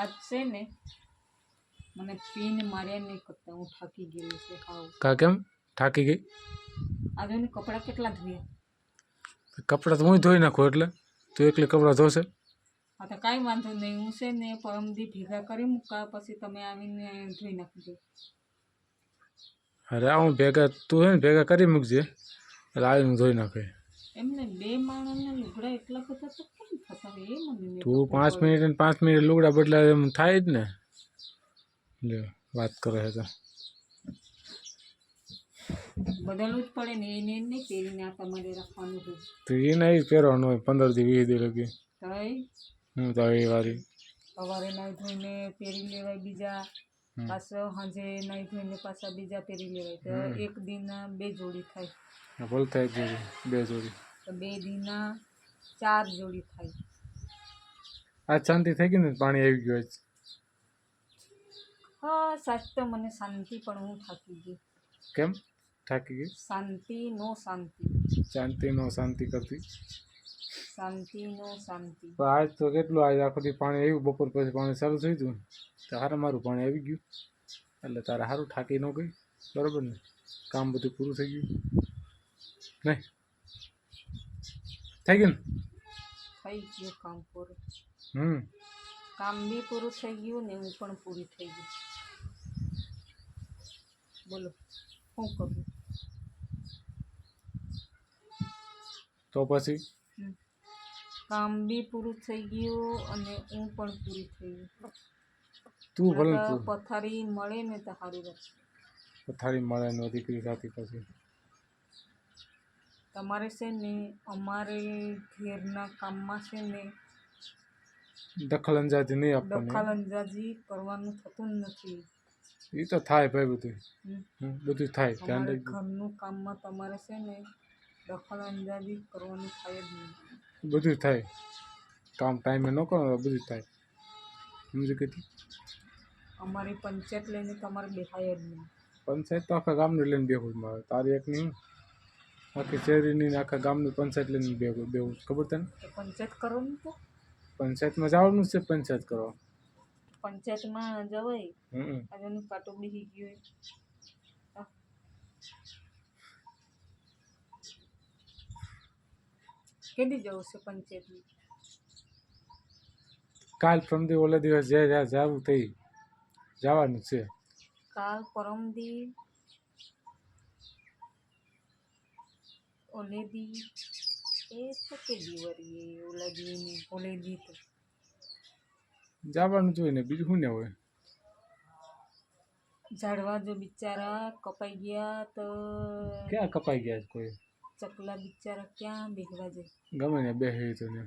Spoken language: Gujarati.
આજ છે ને મને પીન માર્યા નહીં કરતા હું થાકી ગયેલી છે હાવ. કા કેમ? થાકી ગઈ? આજે ને કપડાં કેટલા ધોયા? કપડાં તો હું ધોઈ નાખું એટલે. તું એકલી કપડાં ધોશે? હા તો કાંઈ વાંધો નહીં. હું છે ને પરમદી ભેગા કરી મૂકા પછી તમે આવીને ધોઈ નાખજો અરે હું ભેગા તું હે ને ભેગા કરી મૂકજે. એટલે આવીને ધોઈ નાખે. એમને બે માણસને લુગડા એટલા બધા તો કેમ થતા હોય? એ મને તું પાંચ મિનિટ ને પાંચ મિનિટ લુગડા બદલાય એમ થાય જ ને. જો વાત કરે છે તો. બદલવું જ પડે ને એને નહીં પહેરીને આ તમારે રાખવાનું છે. તો એ નહીં પહેરવાનું હોય પંદર વીસ દી લગી. હું તો એ વારી. સવારે નાઈ ધોઈને પહેરી લેવાય બીજા. પાછો સાંજે નાઈ ધોઈને પાછા બીજા પહેરી લેવાય. તો એક દિનના બે જોડી થાય. ભલે થાય બે જોડી. તો બે દીના ચાર જોડી થાય. આ શાંતિ થઈ ગઈ ને? પાણી આવી ગયું આજ? હા સાચ તો મને શાંતિ પણ હું થાકી ગઈ. કેમ? થાકી ગઈ? શાંતિ નો શાંતિ. શાંતિ નો શાંતિ કરતી. શાંતિ નો શાંતિ. પણ આજ તો કેટલું આજ આખો દી પાણી આવ્યું બપોર પછી પાણી ચાલુ થઈ ગયું તો હારે મારું પાણી આવી ગયું. એટલે તારે સારું થાકી ન ગઈ. બરાબર ને? કામ બધું પૂરું થઈ ગયું. નહીં? થઈ ગયું થઈ ગયું કામ પૂરું. હમ. કામ બી પૂરું થઈ ગયું ને હું પણ પૂરી થઈ ગઈ બોલો શું કરું તો પછી? કામ બી પૂરું થઈ ગયું અને હું પણ પૂરી થઈ ગઈ. તું ભલે પથારી મળે ને તો સારી રહેશે. પથારી મળે ને દીકરી સાથે પછી. તમારે છે ને અમારે ઘેરના કામમાં છે ને દખલ અંજાજી નહીં આપવાની દખલ અંદાજી કરવાનું થતું જ નથી એ તો થાય ભાઈ બધું હમ. હમ, બધું થાય ધ્યાન અમારે રાખજો ઘરનું કામમાં તમારે છે ને દખલ અંદાજી કરવાનું થાય જ નહીં બધું થાય કામ ટાઈમે ન કરો તો બધું થાય સમજી કીધું અમારી પંચાયત લઈને તમારે બેહાય જ નહીં પંચાયત તો આખા ગામને લઈને બેહું જ મારે તારી એક નહીં આખી શેરીની ને આખા ગામની પંચાયત લઈને બે બેહું ખબર તને? પંચાયત કરવાનું તો. પંચાયતમાં જવાનું છે પંચાયત કરવા. પંચાયતમાં જવાય. અને એનું પાટું બેસી ગયું. કેદી જવું છે પંચાયતમાં? કાલ પ્રમદી ઓલા દિવસ જે જ્યાં જવું તે જવાનું છે. કાલ પરમદી ઓલેદી એ તો કે દીવરી ઓલેદી ને ઓલેદી તો. જવાનું જોઈએ ને બીજું શું ને હોય ઝાડવા જો બિચારા કપાઈ ગયા તો ક્યાં કપાઈ ગયા કોઈ? ચકલા બિચારા ક્યાં બેહવા જાય? ગમે ને બેહે તો ને.